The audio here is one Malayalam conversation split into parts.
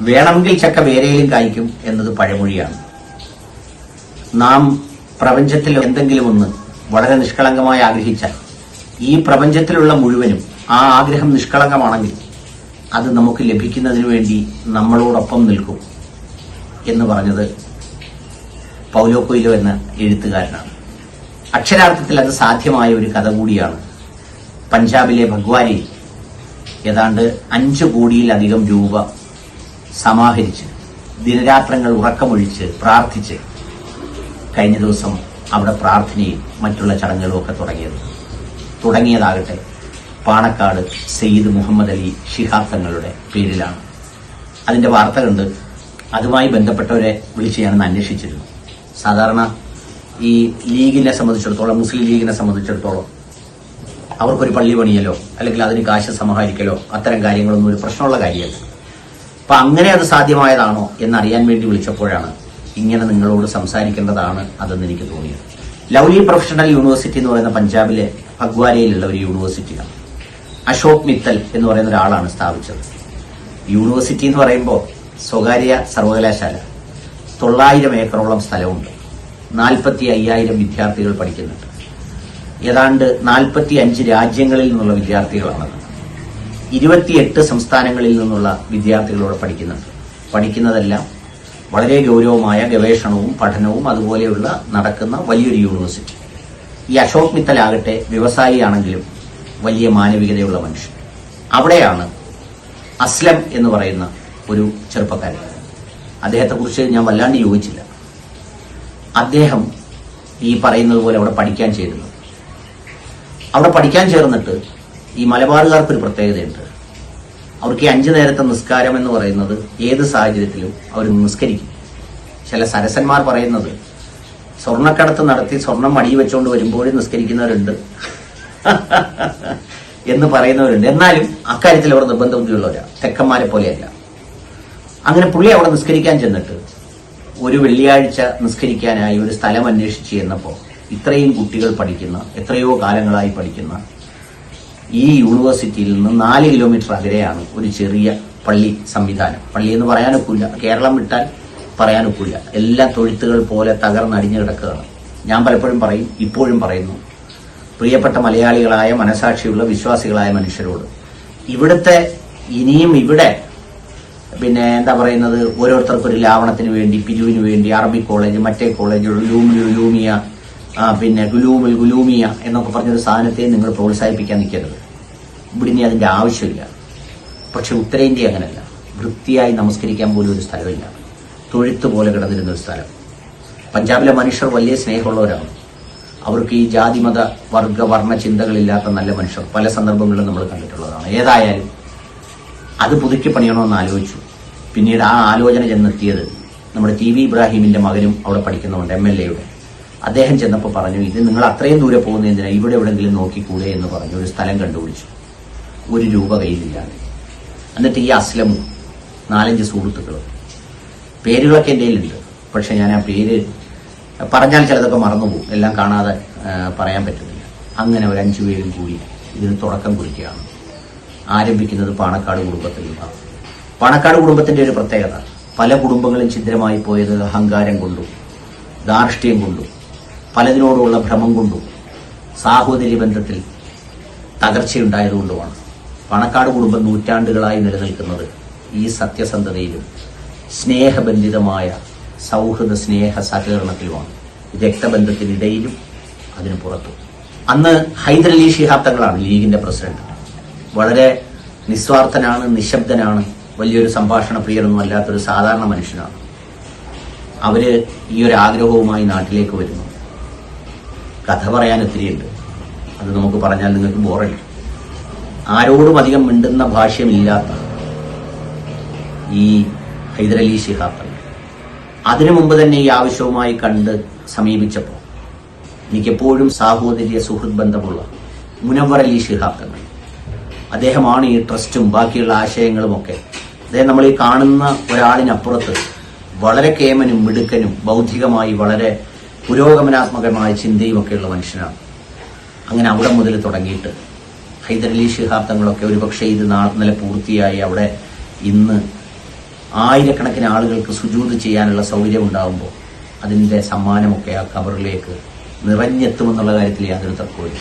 വേണമെങ്കിൽ ചക്ക വേരയിലും കായ്ക്കും എന്നത് പഴമൊഴിയാണ്. നാം പ്രപഞ്ചത്തിൽ എന്തെങ്കിലും ഒന്ന് വളരെ നിഷ്കളങ്കമായി ആഗ്രഹിച്ചാൽ ഈ പ്രപഞ്ചത്തിലുള്ള മുഴുവനും ആ ആഗ്രഹം നിഷ്കളങ്കമാണെങ്കിൽ അത് നമുക്ക് ലഭിക്കുന്നതിന് വേണ്ടി നമ്മളോടൊപ്പം നിൽക്കും എന്ന് പറഞ്ഞത് പൗലോ കൊയിലോ എന്ന എഴുത്തുകാരനാണ്. അക്ഷരാർത്ഥത്തിൽ അത് സാധ്യമായ ഒരു കഥ കൂടിയാണ്. പഞ്ചാബിലെ ഭഗ്വാരിയിൽ ഏതാണ്ട് അഞ്ചു കോടിയിലധികം രൂപ സമാഹരിച്ച് ദിനരാത്രങ്ങൾ ഉറക്കമൊഴിച്ച് പ്രാർത്ഥിച്ച് കഴിഞ്ഞ ദിവസം അവിടെ പ്രാർത്ഥനയും മറ്റുള്ള ചടങ്ങുകളും ഒക്കെ തുടങ്ങിയത്. തുടങ്ങിയതാകട്ടെ പാണക്കാട് സെയ്ദ് മുഹമ്മദ് അലി ശിഹാബ് തങ്ങളുടെ പേരിലാണ്. അതിന്റെ വാർത്ത കണ്ട് അതുമായി ബന്ധപ്പെട്ടവരെ വിളിച്ച് ഞാനൊന്ന് അന്വേഷിച്ചിരുന്നു. സാധാരണ ഈ ലീഗിനെ സംബന്ധിച്ചിടത്തോളം മുസ്ലിം ലീഗിനെ സംബന്ധിച്ചിടത്തോളം അവർക്കൊരു പള്ളി പണിയലോ അല്ലെങ്കിൽ അതിന് കാശ് സമാഹരിക്കലോ അത്തരം കാര്യങ്ങളൊന്നും ഒരു പ്രശ്നമുള്ള കാര്യമല്ല. അപ്പൊ അങ്ങനെ അത് സാധ്യമായതാണോ എന്നറിയാൻ വേണ്ടി വിളിച്ചപ്പോഴാണ് ഇങ്ങനെ നിങ്ങളോട് സംസാരിക്കേണ്ടതാണ് അതെന്ന് എനിക്ക് തോന്നിയത്. ലൗലി പ്രൊഫഷണൽ യൂണിവേഴ്സിറ്റി എന്ന് പറയുന്ന പഞ്ചാബിലെ ഫഗ്വാരയിലുള്ള ഒരു യൂണിവേഴ്സിറ്റിയാണ്. അശോക് മിത്തൽ എന്ന് പറയുന്ന ഒരാളാണ് സ്ഥാപിച്ചത്. യൂണിവേഴ്സിറ്റി എന്ന് പറയുമ്പോൾ സ്വകാര്യ സർവകലാശാല. തൊള്ളായിരം ഏക്കറോളം സ്ഥലമുണ്ട്. നാൽപ്പത്തി അയ്യായിരം വിദ്യാർത്ഥികൾ പഠിക്കുന്നുണ്ട്. ഏതാണ്ട് നാൽപ്പത്തി അഞ്ച് രാജ്യങ്ങളിൽ നിന്നുള്ള വിദ്യാർത്ഥികളാണത്. ഇരുപത്തിയെട്ട് സംസ്ഥാനങ്ങളിൽ നിന്നുള്ള വിദ്യാർത്ഥികളോട് പഠിക്കുന്നുണ്ട്. പഠിക്കുന്നതെല്ലാം വളരെ ഗൗരവമായ ഗവേഷണവും പഠനവും അതുപോലെയുള്ള നടക്കുന്ന വലിയൊരു യൂണിവേഴ്സിറ്റി. ഈ അശോക് മിത്തലാകട്ടെ വ്യവസായിയാണെങ്കിലും വലിയ മാനവികതയുള്ള മനുഷ്യൻ. അവിടെയാണ് അസ്ലം എന്ന് പറയുന്ന ഒരു ചെറുപ്പക്കാരൻ. അദ്ദേഹത്തെക്കുറിച്ച് ഞാൻ വല്ലാണ്ട് യോജിച്ചില്ല. അദ്ദേഹം ഈ പറയുന്നത് പോലെ അവിടെ പഠിക്കാൻ ചേരുന്നു. അവിടെ പഠിക്കാൻ ചേർന്നിട്ട് ഈ മലബാറുകാർക്ക് ഒരു പ്രത്യേകതയുണ്ട്. അവർക്ക് ഈ അഞ്ചു നേരത്തെ നിസ്കാരം എന്ന് പറയുന്നത് ഏത് സാഹചര്യത്തിലും അവർ നിസ്കരിക്കും. ചില സരസന്മാർ പറയുന്നത് സ്വർണക്കടത്ത് നടത്തി സ്വർണം മടിയിൽ വെച്ചുകൊണ്ട് വരുമ്പോഴും നിസ്കരിക്കുന്നവരുണ്ട്. എന്ന് പറയുന്നവരുണ്ട്. എന്നാലും അക്കാര്യത്തിൽ അവർ നിർബന്ധ ബുദ്ധിയുള്ളവരാണ് തെക്കന്മാരെ പോലെയല്ല. അങ്ങനെ പുള്ളി അവിടെ നിസ്കരിക്കാൻ ചെന്നിട്ട് ഒരു വെള്ളിയാഴ്ച നിസ്കരിക്കാനായി ഒരു സ്ഥലം അന്വേഷിച്ച് ചെന്നപ്പോൾ ഇത്രയും കുട്ടികൾ പഠിക്കുന്ന എത്രയോ കാലങ്ങളായി പഠിക്കുന്ന ഈ യൂണിവേഴ്സിറ്റിയിൽ നിന്ന് നാല് കിലോമീറ്റർ അകലെയാണ് ഒരു ചെറിയ പള്ളി സംവിധാനം. പള്ളി എന്ന് പറയാനൊക്കില്ല കേരളം വിട്ടാൽ പറയാനൊക്കില്ല എല്ലാ തൊഴുത്തുകൾ പോലെ തകർന്നടിഞ്ഞു കിടക്കുകയാണ്. ഞാൻ പലപ്പോഴും പറയും ഇപ്പോഴും പറയുന്നു പ്രിയപ്പെട്ട മലയാളികളായ മനസാക്ഷിയുള്ള വിശ്വാസികളായ മനുഷ്യരോട് ഇവിടുത്തെ ഇനിയും ഇവിടെ പിന്നെ എന്താ പറയുന്നത് ഓരോരുത്തർക്കൊരു ലാവണത്തിന് വേണ്ടി പിരിവിന് വേണ്ടി അറബി കോളേജ് മറ്റേ കോളേജ് ലൂമിയ പിന്നെ ഗുലൂമിൽ ഗുലൂമിയ എന്നൊക്കെ പറഞ്ഞൊരു സാധനത്തെ നിങ്ങൾ പ്രോത്സാഹിപ്പിക്കാൻ നിൽക്കരുത്. ഇവിടെ ഇനി അതിന്റെ ആവശ്യമില്ല. പക്ഷെ ഉത്തരേന്ത്യ അങ്ങനെയല്ല വൃത്തിയായി നമസ്കരിക്കാൻ പോലും ഒരു സ്ഥലമില്ല. തൊഴുത്ത് പോലെ കിടന്നിരുന്ന ഒരു സ്ഥലം. പഞ്ചാബിലെ മനുഷ്യർ വലിയ സ്നേഹമുള്ളവരാണ്. അവർക്ക് ഈ ജാതിമത വർഗ വർണ ചിന്തകളില്ലാത്ത നല്ല മനുഷ്യർ പല സന്ദർഭങ്ങളിലും നമ്മൾ കണ്ടിട്ടുള്ളതാണ്. ഏതായാലും അത് പുതുക്കി പണിയണമെന്ന് ആലോചിച്ചു. പിന്നീട് ആ ആലോചന ചെന്നെത്തിയത് നമ്മുടെ ടി വി ഇബ്രാഹിമിന്റെ മകനും അവിടെ പഠിക്കുന്നുണ്ട് എം എൽ എയുടെ. അദ്ദേഹം ചെന്നപ്പോൾ പറഞ്ഞു ഇത് നിങ്ങൾ അത്രയും ദൂരെ പോകുന്ന എന്തിനാ? ഇവിടെ എവിടെങ്കിലും നോക്കിക്കൂടെ? എന്ന് പറഞ്ഞു. ഒരു സ്ഥലം കണ്ടുപിടിച്ചു. ഒരു രൂപ കയ്യിലില്ലാതെ. എന്നിട്ട് ഈ അസ്ലമും നാലഞ്ച് സുഹൃത്തുക്കളും പേരുകളൊക്കെ എന്റെ കയ്യിലുണ്ട്. പക്ഷെ ഞാൻ ആ പേര് പറഞ്ഞാൽ ചിലതൊക്കെ മറന്നുപോകും. എല്ലാം കാണാതെ പറയാൻ പറ്റുന്നില്ല. അങ്ങനെ ഒരു അഞ്ചു പേരും കൂടി ഇതിന് തുടക്കം കുറിക്കുകയാണ്. ആരംഭിക്കുന്നത് പാണക്കാട് കുടുംബത്തിൽ നിന്നാണ്. പാണക്കാട് കുടുംബത്തിന്റെ ഒരു പ്രത്യേകത പല കുടുംബങ്ങളും ഛിദ്രമായി പോയത് അഹങ്കാരം കൊണ്ടും ധാർഷ്ട്യം കൊണ്ടും പലതിനോടുള്ള ഭ്രമം കൊണ്ടും സാഹോദര്യ ബന്ധത്തിൽ തകർച്ചയുണ്ടായതുകൊണ്ടുമാണ്. പണക്കാട് കുടുംബം നൂറ്റാണ്ടുകളായി നിലനിൽക്കുന്നത് ഈ സത്യസന്ധതയിലും സ്നേഹബന്ധിതമായ സൗഹൃദ സ്നേഹ സഹകരണത്തിലുമാണ്. രക്തബന്ധത്തിനിടയിലും അതിന് പുറത്തും. അന്ന് ഹൈദരലി ഷിഹാബ് തങ്ങളാണ് ലീഗിന്റെ പ്രസിഡന്റ്. വളരെ നിസ്വാർത്ഥനാണ് നിശബ്ദനാണ് വലിയൊരു സംഭാഷണ പ്രിയരൊന്നും അല്ലാത്തൊരു സാധാരണ മനുഷ്യനാണ്. അവർ ഈ ഒരു ആഗ്രഹവുമായി നാട്ടിലേക്ക് വരുന്നു. കഥ പറയാൻ ഒത്തിരിയുണ്ട്. അത് നമുക്ക് പറഞ്ഞാൽ നിങ്ങൾക്ക് ബോറല്ല ആരോടും അധികം മിണ്ടുന്ന ഭാഷ്യമില്ലാത്ത ഈ ഹൈദരലി ശിഹാബ് അതിനു മുമ്പ് തന്നെ ഈ ആവശ്യവുമായി കണ്ട് സമീപിച്ചപ്പോൾ എനിക്കെപ്പോഴും സാഹോദര്യ സുഹൃദ് ബന്ധമുള്ള മുനവർ അലി തങ്ങൾ അദ്ദേഹമാണ് ഈ ട്രസ്റ്റും ബാക്കിയുള്ള ആശയങ്ങളും ഒക്കെ അദ്ദേഹം നമ്മൾ ഈ കാണുന്ന ഒരാളിനപ്പുറത്ത് വളരെ കേമനും മിടുക്കനും ബൗദ്ധികമായി വളരെ പുരോഗമനാത്മകമായ ചിന്തയും ഒക്കെയുള്ള മനുഷ്യനാണ്. അങ്ങനെ അവിടെ മുതൽ തുടങ്ങിയിട്ട് ഹൈദരലി ശിഹാബ് തങ്ങളൊക്കെ ഒരുപക്ഷെ ഇത് നാളെ പൂർത്തിയായി അവിടെ ഇന്ന് ആയിരക്കണക്കിന് ആളുകൾക്ക് സുജൂത് ചെയ്യാനുള്ള സൗകര്യം ഉണ്ടാകുമ്പോൾ അതിന്റെ സമ്മാനമൊക്കെ ആ കബറിലേക്ക് നിറഞ്ഞെത്തുമെന്നുള്ള കാര്യത്തിൽ യാതൊരു തർക്കവുമില്ല.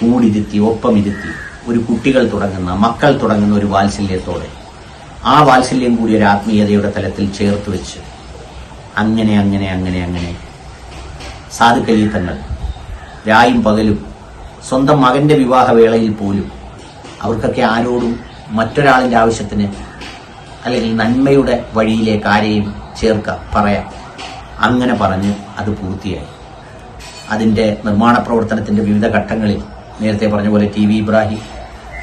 കൂടിരുത്തി ഒപ്പമിരുത്തി ഒരു കുട്ടികൾ തുടങ്ങുന്ന മക്കൾ തുടങ്ങുന്ന ഒരു വാത്സല്യത്തോടെ ആ വാത്സല്യം കൂടി ഒരു ആത്മീയതയുടെ തലത്തിൽ ചേർത്ത് വെച്ച് അങ്ങനെ അങ്ങനെ അങ്ങനെ അങ്ങനെ സാധുക്കലീത്തങ്ങൾ രായും പകലും സ്വന്തം മകന്റെ വിവാഹവേളയിൽ പോലും അവർക്കൊക്കെ ആരോടും മറ്റൊരാളിന്റെ ആവശ്യത്തിന് അല്ലെങ്കിൽ നന്മയുടെ വഴിയിലേക്ക് ആരെയും ചേർക്കാം പറയാം. അങ്ങനെ പറഞ്ഞ് അത് പൂർത്തിയായി. അതിന്റെ നിർമ്മാണ പ്രവർത്തനത്തിന്റെ വിവിധ ഘട്ടങ്ങളിൽ നേരത്തെ പറഞ്ഞ പോലെ ടി വി ഇബ്രാഹിം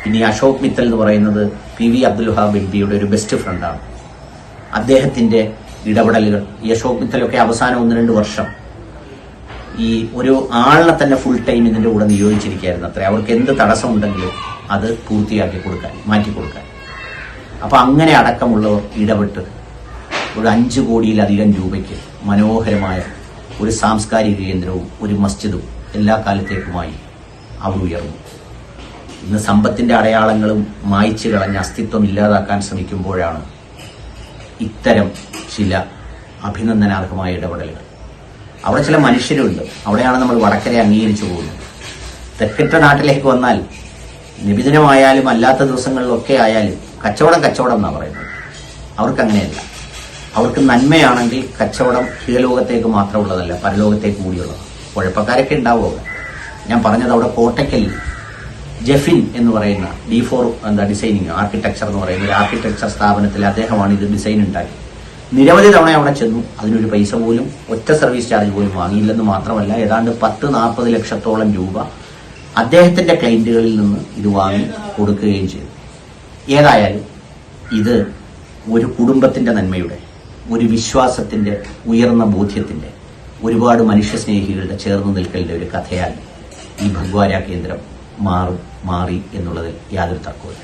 പിന്നെ അശോക് മിത്തൽ എന്ന് പറയുന്നത് P V Abdul Wahab M പിയുടെ ഒരു ബെസ്റ്റ് ഫ്രണ്ടാണ് അദ്ദേഹത്തിന്റെ ഇടപെടലുകൾ ഈ അശോക് മിത്തലൊക്കെ അവസാനം ഒന്ന് രണ്ട് വർഷം ഈ ഒരു ആളിനെ തന്നെ ഫുൾ ടൈം ഇതിന്റെ കൂടെ നിയോഗിച്ചിരിക്കുകയായിരുന്നു അത്ര. അവർക്ക് എന്ത് തടസ്സം ഉണ്ടെങ്കിലും അത് പൂർത്തിയാക്കി കൊടുക്കാൻ മാറ്റി കൊടുക്കാൻ. അപ്പോൾ അങ്ങനെ അടക്കമുള്ളവർ ഇടപെട്ട് ഒരു അഞ്ച് കോടിയിലധികം രൂപയ്ക്ക് മനോഹരമായ ഒരു സാംസ്കാരിക കേന്ദ്രവും ഒരു മസ്ജിദും എല്ലാ കാലത്തേക്കുമായി അവർ ഉയർന്നു. ഇന്ന് സമ്പത്തിന്റെ അടയാളങ്ങളും മായ്ച്ചു കളഞ്ഞ അസ്തിത്വം ഇല്ലാതാക്കാൻ ശ്രമിക്കുമ്പോഴാണ് ഇത്തരം ചില അഭിനന്ദനാർഹമായ ഇടപെടലുകൾ. അവിടെ ചില മനുഷ്യരുണ്ട്. അവിടെയാണ് നമ്മൾ വടക്കരെ അംഗീകരിച്ചു പോകുന്നത്. തെക്കിട്ട നാട്ടിലേക്ക് വന്നാൽ നിബിദിനമായാലും അല്ലാത്ത ദിവസങ്ങളിലൊക്കെ ആയാലും കച്ചവടം കച്ചവടം എന്നാണ് പറയുന്നത്. അവർക്ക് അങ്ങനെയല്ല. അവർക്ക് നന്മയാണെങ്കിൽ കച്ചവടം കീഴലോകത്തേക്ക് മാത്രമുള്ളതല്ല പരലോകത്തേക്ക് കൂടിയുള്ളതാണ്. കുഴപ്പക്കാരൊക്കെ ഉണ്ടാവുക ഞാൻ പറഞ്ഞത് അവിടെ കോട്ടയ്ക്കൽ ജെഫിൻ എന്ന് പറയുന്ന ഡി ഫോർ എന്താ ഡിസൈനിങ് ആർക്കിടെക്ചർ എന്ന് പറയുന്ന ഒരു ആർക്കിടെക്ചർ സ്ഥാപനത്തിൽ അദ്ദേഹമാണ് ഇത് ഡിസൈൻ ഉണ്ടാക്കി നിരവധി തവണ അവിടെ ചെന്നു. അതിനൊരു പൈസ പോലും ഒറ്റ സർവീസ് ചാർജ് പോലും വാങ്ങിയില്ലെന്ന് മാത്രമല്ല ഏതാണ്ട് പത്ത് നാൽപ്പത് ലക്ഷത്തോളം രൂപ അദ്ദേഹത്തിന്റെ ക്ലയന്റുകളിൽ നിന്ന് ഇത് വാങ്ങി കൊടുക്കുകയും ചെയ്തു. ഏതായാലും ഇത് ഒരു കുടുംബത്തിന്റെ നന്മയുടെ ഒരു വിശ്വാസത്തിന്റെ ഉയർന്ന ബോധ്യത്തിന്റെ ഒരുപാട് മനുഷ്യസ്നേഹികളുടെ ചേർന്ന് നിൽക്കലിന്റെ ഒരു കഥയാൽ ഈ ഭഗ്വാര കേന്ദ്രം മാറും മാറി എന്നുള്ളതിൽ യാതൊരു തർക്കവുമില്ല.